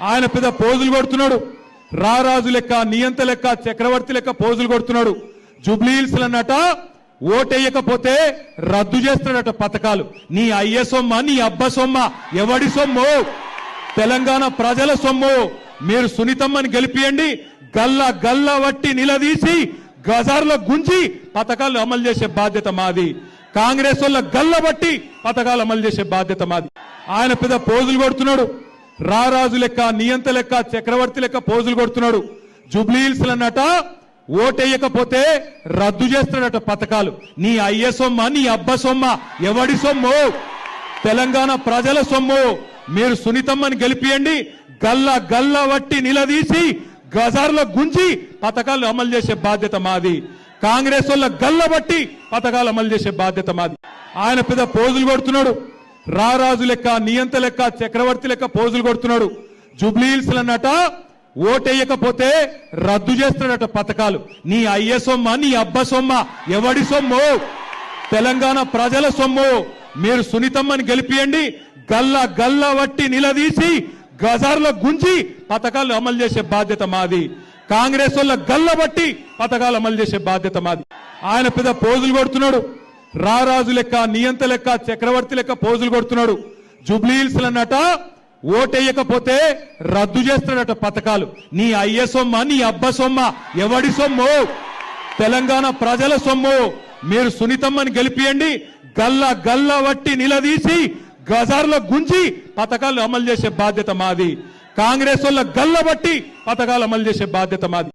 ఆయన పెద్ద పోజులు కొడుతున్నాడు. రారాజు లెక్క నియంత లెక్క చక్రవర్తి లెక్క పోజులు కొడుతున్నాడు. జూబ్లీహిల్స్ అన్నట ఓటేయకపోతే రద్దు చేస్తున్నాడట పథకాలు. నీ అయ్య సొమ్మ నీ అబ్బ సొమ్మ ఎవడి సొమ్ము? తెలంగాణ ప్రజల సొమ్ము? మీరు సునీతమ్మని గెలిపియండి. గల్ల గల్ల వట్టి నిలదీసి గజార్లో గుంజి పథకాలు అమలు చేసే బాధ్యత మాది. కాంగ్రెస్ వల్ల గల్ల బట్టి పథకాలు అమలు చేసే బాధ్యత మాది. ఆయన పెద్ద పోజులు కొడుతున్నాడు. రారాజు లెక్క నియంత లెక్క చక్రవర్తి లెక్క పోజులు కొడుతున్నాడు. జూబ్లీహిల్స్ అన్నట ఓటేయకపోతే రద్దు చేస్తున్నాడట పథకాలు. నీ అయ్య సొమ్మ నీ అబ్బ సొమ్మ ఎవడి సొమ్ము? తెలంగాణ ప్రజల సొమ్ము. మీరు సునీతమ్మని గెలిపియండి. గల్ల గల్ల వట్టి నిలదీసి గజార్లో గుంజి పథకాలు అమలు చేసే బాధ్యత మాది. కాంగ్రెస్ వల్ల గల్ల బట్టి పథకాలు అమలు చేసే బాధ్యత మాది. ఆయన పెద్ద పోజులు కొడుతున్నాడు. రారాజు లెక్క నియంత లెక్క చక్రవర్తి లెక్క పోజులు కొడుతున్నాడు. జూబ్లీహిల్స్ అన్నట ఓటేయకపోతే రద్దు చేస్తున్నాడట పథకాలు. నీ అయ్య సొమ్మ నీ అబ్బ సొమ్మ ఎవడి సొమ్ము? తెలంగాణ ప్రజల సొమ్ము? మీరు సునీతమ్మని గెలిపియండి. గల్ల గల్ల వట్టి నిలదీసి గజార్లో గుంజి పథకాలు అమలు చేసే బాధ్యత మాది. కాంగ్రెస్ వల్ల గల్ల బట్టి పథకాలు అమలు చేసే బాధ్యత మాది. ఆయన పెద్ద పోజులు కొడుతున్నాడు. రారాజు లెక్క నియంత లెక్క చక్రవర్తి లెక్క పోజులు కొడుతున్నాడు. జూబ్లీహిల్స్ అన్నట ఓటేయకపోతే రద్దు చేస్తున్నాడట పథకాలు. నీ అయ్య సొమ్మ నీ అబ్బ సొమ్మ ఎవడి సొమ్ము? తెలంగాణ ప్రజల సొమ్ము? మీరు సునీతమ్మని గెలిపియండి. గల్ల గల్ల వట్టి నిలదీసి గజార్లో గుంజి పథకాలు అమలు చేసే బాధ్యత మాది. కాంగ్రెస్ వల్ల గల్ల బట్టి పథకాలు అమలు చేసే బాధ్యత మాది.